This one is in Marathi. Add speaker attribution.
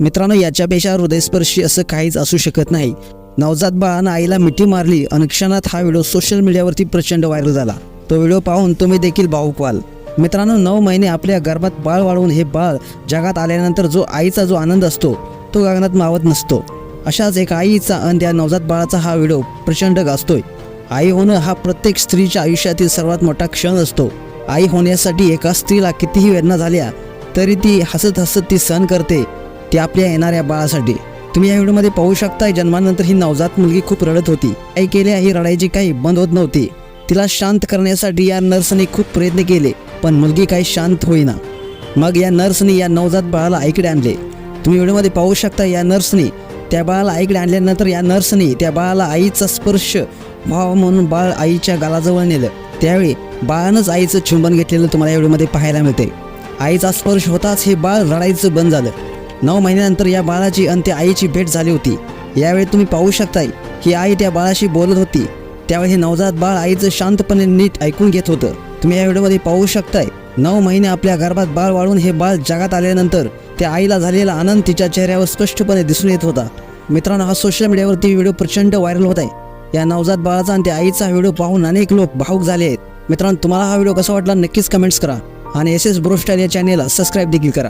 Speaker 1: मित्रांनो याच्यापेक्षा हृदयस्पर्शी असं काहीच असू शकत नाही. नवजात बाळानं आईला मिठी मारली आणि क्षणात हा व्हिडिओ सोशल मीडियावरती प्रचंड व्हायरल झाला. तो व्हिडिओ पाहून तुम्ही देखील भाऊक व्हाल मित्रांनो नऊ महिने आपल्या गर्भात बाळ वाढवून हे बाळ जगात आल्यानंतर जो आईचा जो आनंद असतो तो गगनात मावत नसतो. अशाच एक आईचा अन त्या नवजात बाळाचा हा व्हिडिओ प्रचंड गाजतोय. आई होणं हा प्रत्येक स्त्रीच्या आयुष्यातील सर्वात मोठा क्षण असतो. आई होण्यासाठी एका स्त्रीला कितीही वेदना झाल्या तरी ती हसत हसत ती सहन करते. ते आपल्या येणाऱ्या बाळासाठी. तुम्ही या व्हिडिओमध्ये पाहू शकता जन्मानंतर ही नवजात मुलगी खूप रडत होती. ऐकेल्या ही रडायची काही बंद होत नव्हती. तिला शांत करण्यासाठी या नर्सने खूप प्रयत्न केले पण मुलगी काही शांत होईना. मग या नर्सने या नवजात बाळाला आईकडे आणले. तुम्ही व्हिडिओमध्ये पाहू शकता या नर्सने त्या बाळाला आईकडे आणल्यानंतर या नर्सने त्या बाळाला आईचा स्पर्श व्हावा म्हणून बाळ आईच्या गालाजवळ नेलं. त्यावेळी बाळानंच आईचं चुंबन घेतलेलं तुम्हाला या व्हिडिओमध्ये पाहायला मिळते आईचा स्पर्श होताच हे बाळ रडायचं बंद झालं. नऊ महिन्यानंतर या बाळाची आणि त्या आईची भेट झाली होती. यावेळी तुम्ही पाहू शकताय की आई त्या बाळाशी बोलत होती. त्यावेळी हे नवजात बाळ आईचं शांतपणे नीट ऐकून घेत होतं. तुम्ही या व्हिडिओमध्ये पाहू शकताय नऊ महिने आपल्या गर्भात बाळ वाढून हे बाळ जगात आल्यानंतर त्या आईला झालेला आनंद तिच्या चेहऱ्यावर स्पष्टपणे दिसून येत होता. मित्रांनो हा सोशल मीडियावरती व्हिडिओ प्रचंड व्हायरल होत आहे. या नवजात बाळाचा आणि त्या आईचा व्हिडिओ पाहून अनेक लोक भाऊक झाले आहेत. मित्रांनो तुम्हाला हा व्हिडिओ कसा वाटला नक्कीच कमेंट्स करा. आणि एस एस ब्रोस्टाईल या चॅनेलला सबस्क्राईब देखील करा.